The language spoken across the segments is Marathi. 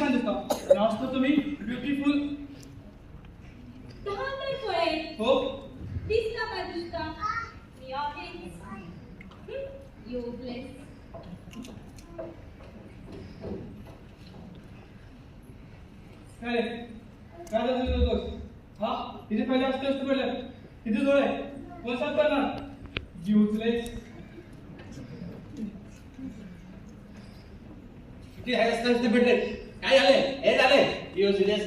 छान दिसता. असतो तुम्ही ब्युटिफुल हो. दिसता का दिसता काय रे? काय झालं तुझं दोस्त हा? इथे पहिले असते असतं पडलं किती जोड आहे. साथ करणार. युजलेस किती हायस्ट ते भेटले काय झाले हे झाले युजलेस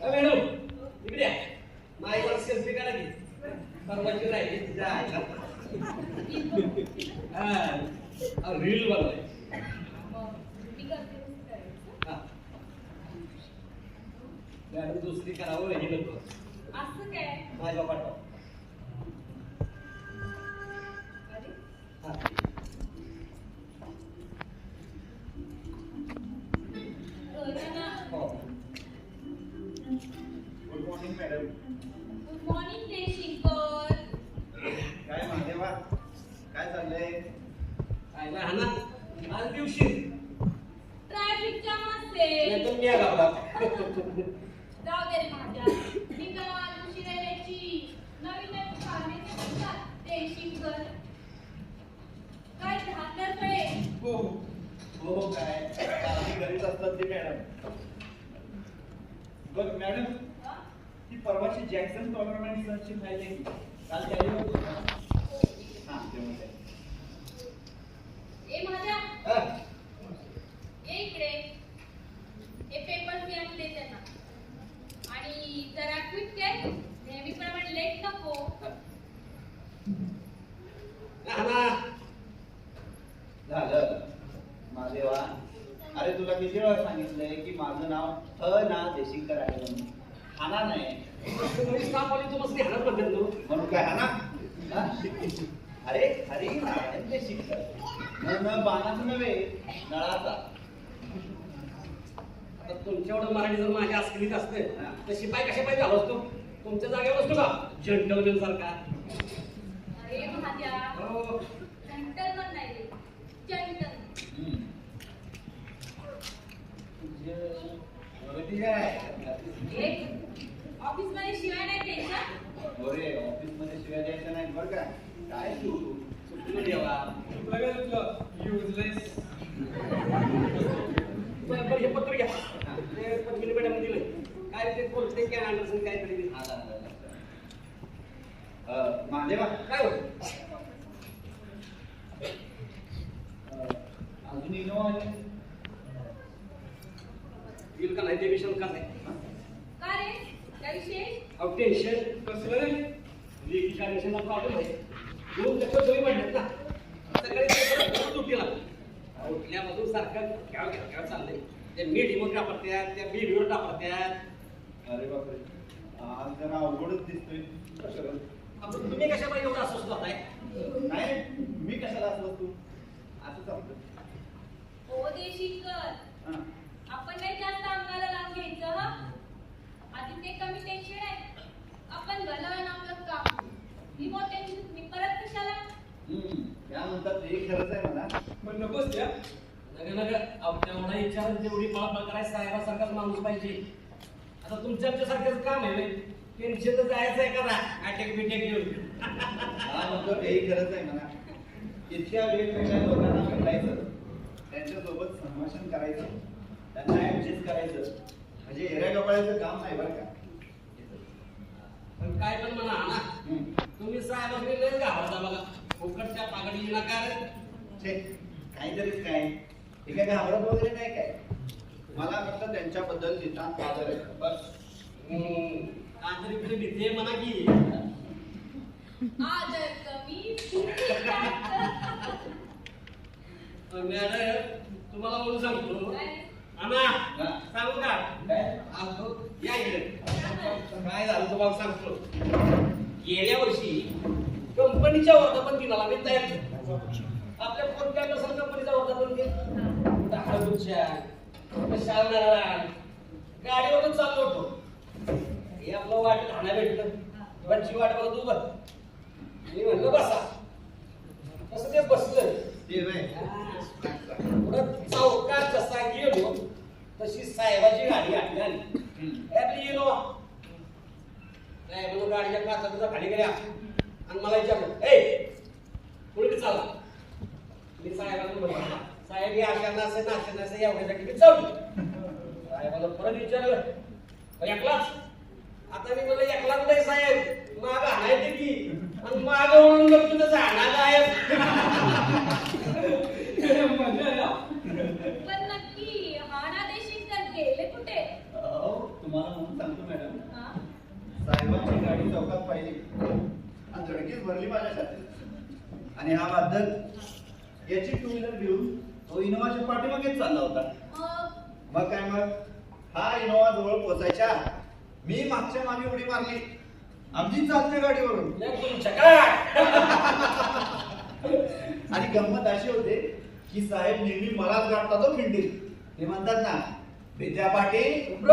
मॅडम इकडे या माझ्यावर सेल्फी करा की परवाची राहिली हा रील बनवाय मॅडम दुसरी करावं हे नको असं काय माझ्या पाठवा बघ मॅडम ती परवाची जॅक्सन टॉर्नामेंट सरची फाईल आहे की? काल त्याने हा तेव्हा ते. ए माझ्या हा ये इकडे हे पेपर मी आणले त्यांना आणि जरा क्विक कर नेहमीप्रमाणे लेट नको हा ना झालं महादेवा अरे तुला किती वेळा सांगितलंय की माझं नाव ह ना देशिंकर आहे म्हणून हाना नाही तुम्ही स्टाफ वाले तुम्हाला हाणत म्हणतात ना म्हणून काय हाना हा? अरे हरी नारायण देशिंकर म्हणून बाणाचं नव्हे नळाचा. आता तुमच्या एवढं मराठी जर माझ्या अस्कलीत असते तर शिपाई कशा पाहिजे? झालो असतो तुमच्या जागेवर असतो का? जंटवजन सारखा अरे महाद्या हो. जंटलमन नाही रे. जंटल ऑफिसमध्ये शिवाय नाही अरे ऑफिसमध्ये शिवाय द्यायचं नाही बरं का? काय तू? सुटलं देवा युजलेस बरं बरं, हे पत्र घ्या. ते पद्मिनी मॅडम दिलं काय ते बोलते काय अँडरसन काय तरी हा, महादेवा काय अं, अजून इनोवा आले येईल का नाही ते विषय का नाही का रे त्या विषयी अहो टेन्शन कसलं रे लेखीच्या टेन्शनला प्रॉब्लेम आहे दोन लक्ष दोन्ही पडलेत ना सकाळी ते परत उठीला उठल्यापासून सारखं घ्याव घ्याव घ्याव चाललंय ते मी रिमोट वापरत्यात त्या मी व्हिडिओ वापरत्यात अरे बापरे आज जरा अवघडच दिसतोय. कशाला? आपण तुम्ही कशा पाहिजे एवढं अस्वस्थ होताय? नाही मी कशाला असलो तू असं चालतं हो देशिंकर. हा. आपण नाही जास्त अंगाला लावून घ्यायचं हं? आधी ते कमी टेन्शन आहे. आपण घालवलं ना आपलं काम. मी मोठे मी परत कशाला. या म्हणतात ते खरंच आहे म्हणा. पण नकोच त्या नग नग तेवढा विचार जेवढी पळापळ करायची साहेबासारखाच माणूस पाहिजे. आता तुमच्या आमच्यासारखंच काम आहे टेन्शन तर जायचं आहे करा अटॅक बिटॅक घेऊन हा। म्हणतो तेही खरंच आहे म्हणा. इतक्या वेगवेगळ्या लोकांना भेटायचं त्यांच्यासोबत संभाषण करायचं त्यांना ऍडजस्ट करायचं. म्हणजे एऱ्या कपाळाचं काम नाही बरं का? पण काय पण म्हणा ना. तुम्ही साहेबांनी लय घाबरता बघा. फुकटच्या पागडी नकार छे, काहीतरीच काय? हे काय घाबरत वगैरे नाही काय? मला फक्त त्यांच्याबद्दल नितांत आदर आहे. बस. काहीतरी भीती म्हणा की? कमी. मॅडम तुम्हाला म्हणून सांगतो. काय? अण्णा. सांगू का? काय? अहो, या इकडे. काय झालं तुम्हाला सांगतो. गेल्या वर्षी कंपनीच्या वर्धापन दिनाला मी तयार केलं आपल्या कोणत्या नसेल कंपनीचा वर्धापन दिन. दहाच्या शाळा गाडीवरून चाललो होतो. हे आपलं वाट राहण्या भेटलं. बच्ची वाट बघत उभं. मी म्हणलं बसा. तसं ते बसलं. ते पुढं चौकात जसा गेलो तशी साहेबाची गाडी आली आली इनोवा साहेबानं गाडीच्या काचा खाली गेल्या आणि मला विचारलं ए पुढे चालला मी साहेबांना म्हणलं साहेब हे अशा नासे नासे नासे एवढ्यासाठी मी चाललो साहेबानं परत विचारलं "अ, एकलाच? आता मी म्हणलं एकलाच नाही साहेब. माग हाणायचे की. आणि माग म्हणून मग तुझं जाणार आहे मजा आहे हा. पण नक्की हाडा देशिंगकर गेले कुठे? अहो, तुम्हाला म्हणून सांगतो मॅडम. हा? साहेबांची गाडी चौकात पाहिली. आणि धडकीच भरली माझ्या आणि हा बादल याची टू व्हीलर घेऊन तो इनोवाच्या पाठीमागेच चालला होता. मग? मग काय मग? हा इनोवा जवळ पोचायच्या मी मागच्या मागे उडी मारली. आमची चालते गाडीवरून. आणि गंमत अशी होते की साहेब नेहमी मलाच गाठतात तो खिंडीत. ते म्हणतात ना विद्या पाटील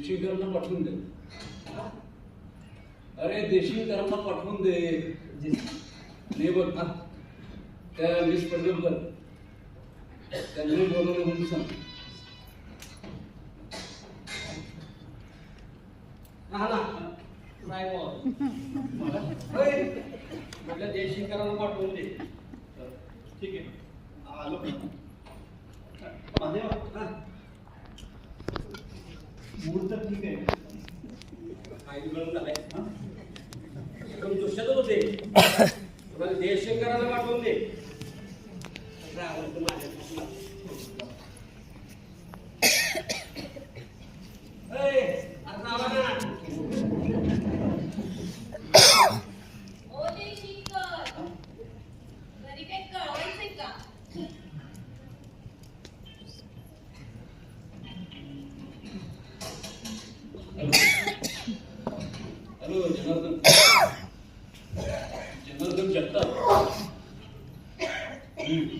देशीकरांना पाठवून दे. अरे देशीकरांना पाठवून दे. नाही बघ ना त्या मिस पडलेकर त्यांनी बोलवलं म्हणून सांग. हा. म्हटलं देशीकरांना पाठवून दे. ठीक आहे. आलो महादेवा हा. मूड तर ठीक आहे काय बिघडून झालंय हा? एकदम दुष्टच होते तुम्हाला देशकरांना पाठवून दे रावण तर माझ्या ए, अरे रावणा. ओ देशिंगकर घरी काही कळवायचंय का हॅलो जनार्दन जनार्दन जगताप हम्म.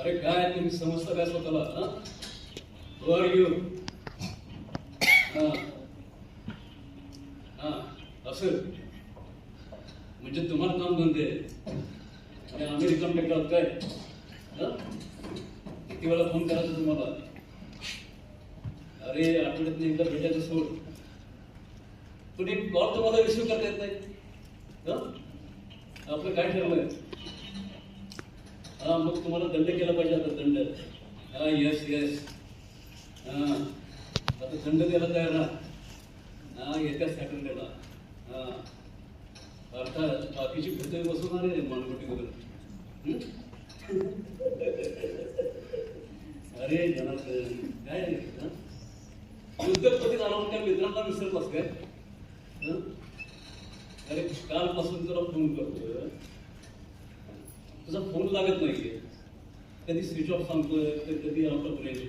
अरे काय तुम्ही समजता काय स्वतःला हा वर यू हा हा असं म्हणजे तुम्हाला काम धंदे आहेत. आणि आम्ही रिकाम टेकलात काय हा? किती वेळा फोन करायचा तुम्हाला. अरे आठवड्यात एकदा भेटायचं सोड. पण एक कॉल तुम्हाला रिसिव्ह करता येत नाही. आपलं काय ठरलंय? हा मग तुम्हाला दंड केला पाहिजे आता दंड. हा येस येस हा. आता दंड द्यायला तयार राहा. हा येत्या सॅटरडेला. हा. अर्थात बाकीची भूते बसून आले मानवटी वगैरे. अरे जनार्दन काय उद्योगपती म्हणून मित्रांना काय अरे कालपासून तुला फ़ोन करतोय तुझा फ़ोन लागत नाहीये कधी स्विच ऑफ़ सांगतोय तर कधी आउट ऑफ़ रेंज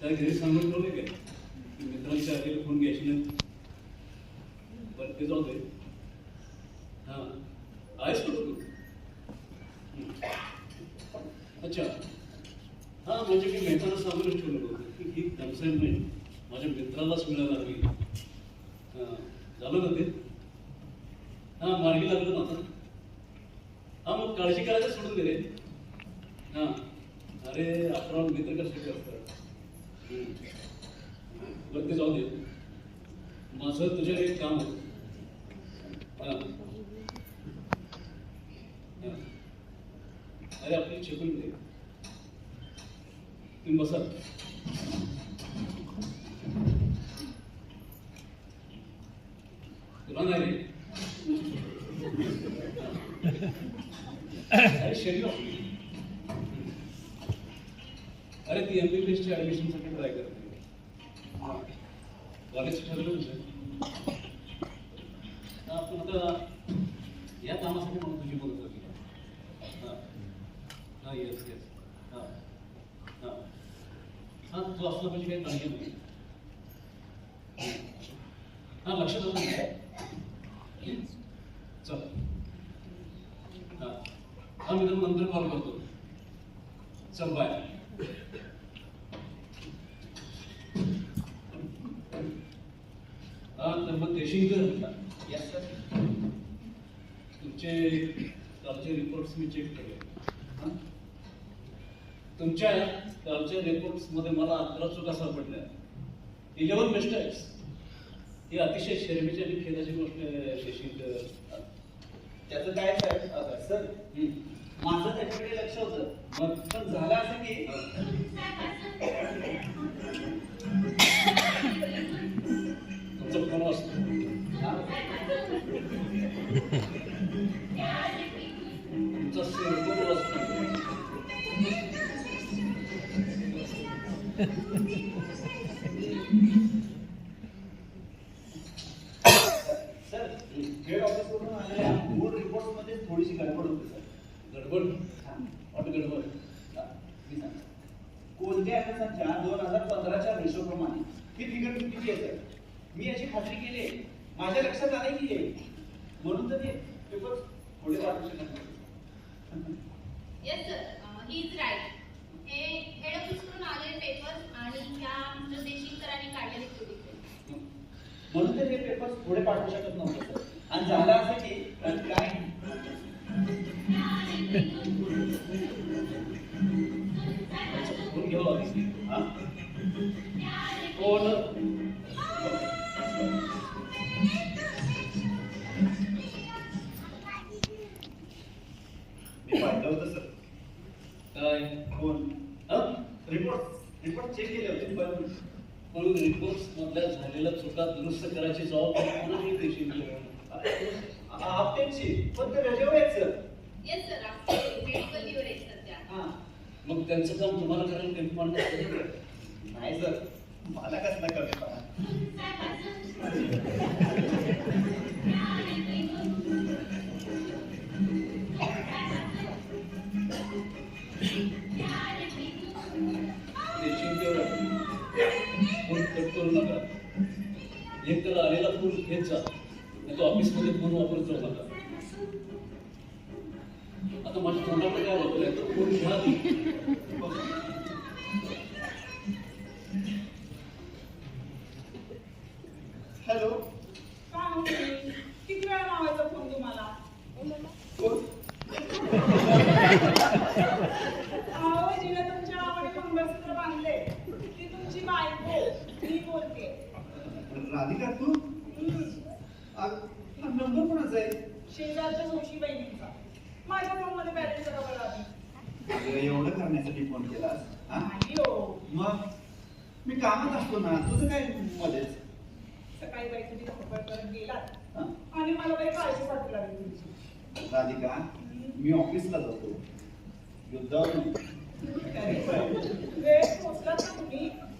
काय घरी सांगून ठेवले काय आधी फ़ोन घ्यायची नाही बरं ते जाऊ दे हाँ आहेस अच्छा। हा म्हणजे मी मेहताना सांगूनच ठेवलं होतं. की ही नाही. माझ्या मित्रालाच मिळायला लागली. झालं ना ते? हा मार्गी लागलं ना आता. हा मग काळजी करायला सोडून दे रे. हा. अरे आपण मित्र कशासाठी असतात? बरं ते जाऊ दे. माझं तुझ्याकडे एक काम होतं अरे आपली चिकून दे. तुम्ही बसा. तुला नाही रे. अरे शरीर. अरे ती एमबीबीएस ची ऍडमिशनसाठी ट्राय करते कॉलेज ठरलं तुझं हा, आपण आता या कामासाठी म्हणून तुझी बोलतो होती हा हा येस येस हा हा हा तू असलं म्हणजे काही पाहिजे नाही हा लक्षात आलं चल. हा. मी तुला नंतर कॉल करतो. चल बाय तर मग देशिंकर येस तुमचे रिपोर्ट्स मी चेक केले हां. तुमच्या कालच्या रिपोर्ट्समध्ये मला अकरा चुका सापडल्या. इलेव्हन मिस्टेक्स ही अतिशय शर्मेची आणि खेदाची गोष्ट देशिंकर त्याचं काय अ, सर. माझं त्याच्याकडे लक्ष होतं. मग? पण झालं असं की तुमचा फोन वाजतो तुमचा थोडीशी गडबड होती सर. गडबड. वाट गडबड. कोणत्या अभ्यासाच्या दोन हजार पंधराच्या रेशोप्रमाणे ही फिगर चुकीची आहे सर? मी याची खात्री केली आहे. माझ्या लक्षात आले की हे. म्हणून तर ते पेपर थोडे वाढू शकत नाही. Yes sir he is right हे हेड ऑफिसकडून आलेले पेपर्स आणि ह्या आमच्या देशीकरांनी काढलेले क्युबिकल म्हणून तर हे पेपर थोडे पाठवू शकत नव्हते सर आणि झालं असं की काय फोन घ्यावा आधी हा? फोन मी पाहिलं होतं सर काय कोण हा? रिपोर्ट रिपोर्ट चेक केले होते पण म्हणून रिपोर्ट्स मधल्या झालेल्या चुका दुरुस्त करायची जबाबदारी कोणाही देशील पण मग त्यांचं काम तुम्हाला करायला कमी मांडत नाही सर मला कसला कमी हॅलो. काय म्हणते? किती वेळा लावायचा फोन तुम्हाला कोण अहो जिने तुमच्या नावाने मंगळसूत्र बांधले ती? तुमची बायको मी बोलते राधिका तू नंबर कोणाचा आहे? शेजारच्या जोशी बहिणींचा. माझ्या फोनमध्ये बॅलन्स बरोबर आधी एवढं करण्यासाठी फोन केलास हा? मग? मी कामात असतो ना तुझं काय मध्येच? सकाळी करत? आणि मला बाई काळजी वाटू लागली तुमची. राधिका मी ऑफिसला जातो. युद्धावर तुम्ही?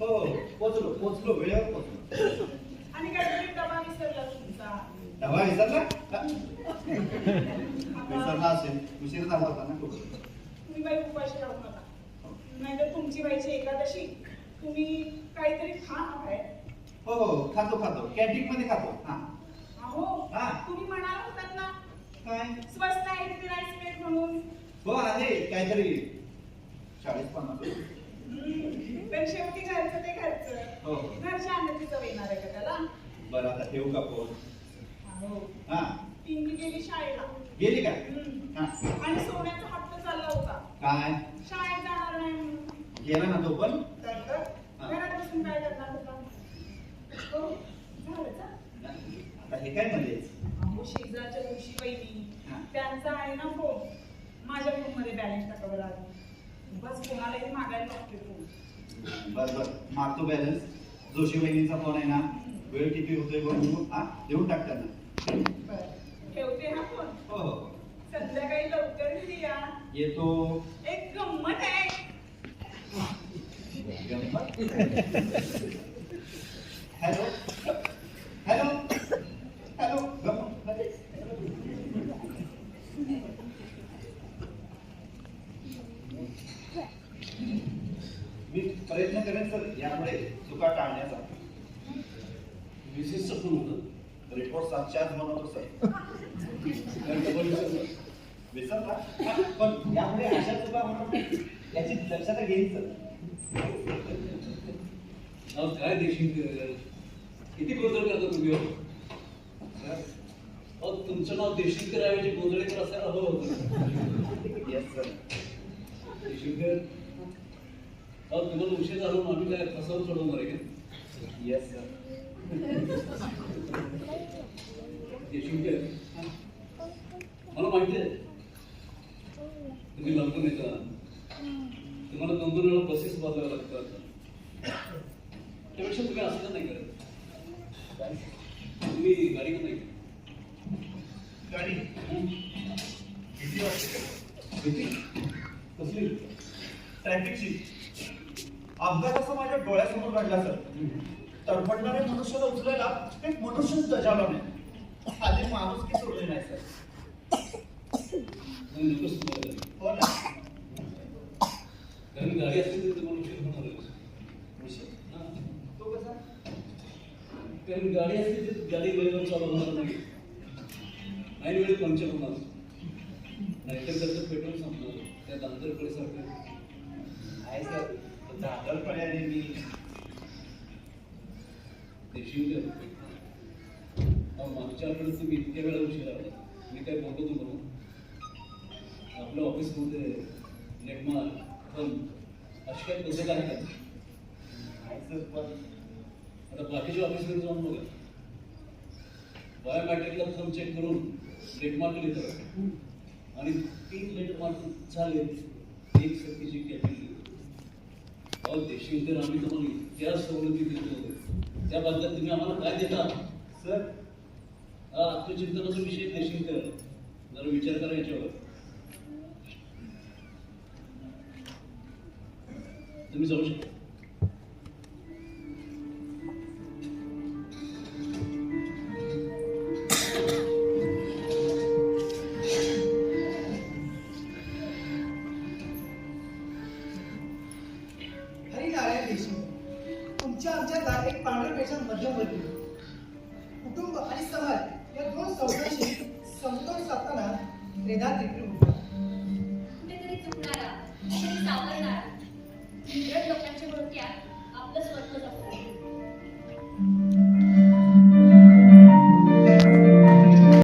हो पोचलो पोचलो वेळेवर पोचलो. आणि काहीतरी डबा विसरला तुमचा. डबा विसरला? विसरला असेल उशीर झाला होता ना तुम्ही बाई उपाशी राहू नका. नाहीतर तुमची बाईची एकादशी. तुम्ही काहीतरी खा आहे. हो हो खातो खातो. कॅन्टीन मध्ये खातो. हा. अहो हा. तुम्ही म्हणाल होतात ना. काय? स्वस्त आहे तिथे राईस प्लेट म्हणून. हो आहे. काहीतरी चाळीस पन्नास. हम्म, पण शेवटी घरचं ते घरचं. हो. हो घरच्या अन्नाची चव येणार आहे का त्याला? बरं आता ठेवू का फोन? हो हा. पिंकी गेली शाळेला. गेली का? हम्म. हा. आणि सोन्याचा काय? शाळेत जाणार नाही म्हणून गेला ना तो पण? हा. घरात बसून काय करणार होता? हो झालं का? आता हे काय म्हणजे अहो शेजारच्या दिवशी हा. त्यांचा आहे ना फोन. माझ्या फोनमध्ये बॅलन्स टाकावं लागेल. बस कोणालाही मागायला लागते फोन. बर बर मारतो बॅलन्स जोशी बहिणीचा फोन आहे ना. वेळ किती होतोय बघू. हा देऊन टाक त्यांना. बरं. ठेवते हा फोन? हो हो. संध्याकाळी लवकर घरी या. येतो. एक गंमत आहे. हॅलो हॅलो हॅलो गप्पा. मी प्रयत्न करेन सर यामुळे चुका टाळण्याचा विशेषचं फोन होतं रिपोर्ट सातशे आज बनवतो सर काय डबल विसरलं. विसरला हा, पण यामुळे अशा चुका होणार याची दक्षता घेईन सर अहो, काय देशील किती गोंधळ करता तुम्ही हो? अहो तुमचं नाव देशीलकर ऐवजी गोंधळेकर असायला हवं होतं येस सर अहो तुम्हाला उशीर झालो आम्ही काय फसवून सोडवणार आहे का? येस सर मला माहिती आहे. तुम्ही लवकर येता तुम्हाला दोन दोन वेळा बसेस बदलाव्या लागतात. त्यापेक्षा तुम्ही असं का नाही करत. तुम्ही गाडी का नाही गाडी. किती भीती? कसली? ट्रॅफिकची. अपघात असा माझ्या डोळ्यासमोर घडला सर. तडफडणाऱ्या मनुष्याला उचलायला एक मनुष्यच दजावला नाही. आधी माणूस की सोडले नाही सर. हो ना. गाडी असली तरी. तो कसा? कारण गाडी असली तर गाडी वेळेवर चालू होणार नाही. ऐन वेळी पंक्चर होणार नाहीतर त्याचं पेट्रोल संपणार त्या दांदरकडे सारखं आहे. सर दादर पर्याने मी देशील मागच्या आठवड्यात तुम्ही इतक्या वेळा उशीर आला. मी काय बोलतो म्हणून आपल्या ऑफिसमध्ये लेटमार पण अशी काय पद्धत आहे का? आहे सर पण आता बाकीच्या ऑफिसमध्ये जाऊन बघा. बायोमॅट्रिकला थंब चेक करून लेट मार्क लिहितात आणि तीन लेट मार्क झाले एक सक्तीची कॅटेगरी अहो देशील तर आम्ही तुम्हाला इतक्या सवलती देतो त्याबद्दल तुम्ही आम्हाला काय देता? सर? हा आत्मचिंतनाचा विषय देशील तर जरा विचार करा याच्यावर. तुम्ही जाऊ शकता.